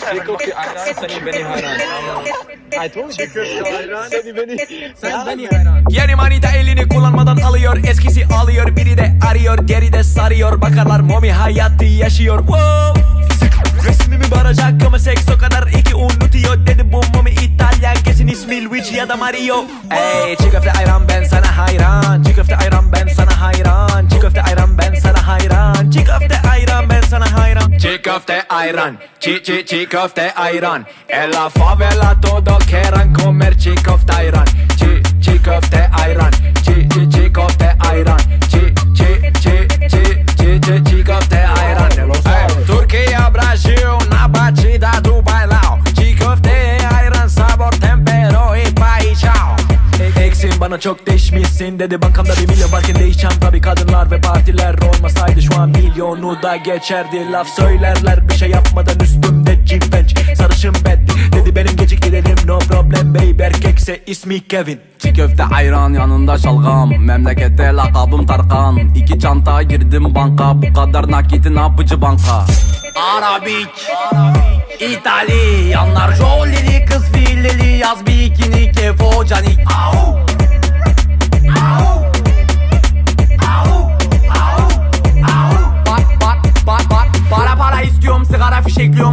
Çiğ köfte ayran seni beni hayran. I told you. Çiğ köfte ayran seni beni. Sen beni hayran. Yeni manita elini kullanmadan alıyor. Eskisi alıyor biri de arıyor Geride sarıyor. Bakarlar momi hayatı yaşıyor. Wow! Resmimi baracak ama seks o kadar iki unutuyor. Dedi bu momi İtalyan kesin ismi Luigi ya da Mario. Ey çiğ köfte ayran ben sana hayran. Çiğ köfte ayran ben sana hayran köfte ayran Çiğ çiğ çiğ köfte ayran En la favela todo quieran comer çiğ köfte ayran bana çok değişmişsin dedi. Bankamda bir milyon varken değişeceğim tabi kadınlar ve partiler Olmasaydı şu an milyonu da geçerdi. Laf söylerler bir şey yapmadan üstümde Jeep Bench Sarışın bed dedi benim gecik gidelim no problem babe. Erkekse ismi Kevin. Çiğ köfte ayran yanında şalgam. Memlekette lakabım Tarkan. İki çanta girdim banka. Bu kadar nakitin apıcı banka? Arabik İtalyanlar jolili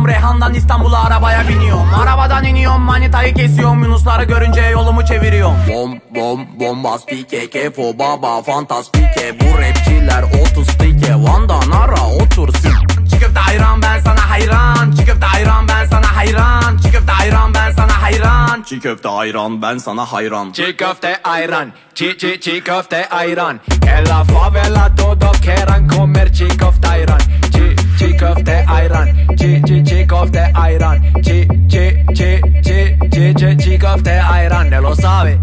fişekliyorum Reyhan'dan İstanbul'a arabaya biniyorum. Arabadan iniyorum manitayı kesiyorum Yunusları görünce yolumu çeviriyorum. Bom bom bombastike kefo baba fantastike Bu rapçiler otustike Van'dan ara otursun Çiğ köfte ayran ben sana hayran. Çiğ köfte ayran ben sana hayran. Çiğ köfte ayran ben sana hayran. Çiğ köfte ayran ben sana hayran. Çiğ köfte ayran Çiğ çiğ çiğ köfte ayran. En la favela todo quieran comer çiğ köfte ayran ayran Çiğ çiğ çiğ köfte ayran Çiğ çiğ çiğ çiğ çiğ çiğ çiğ köfte ayran Ne lo sabe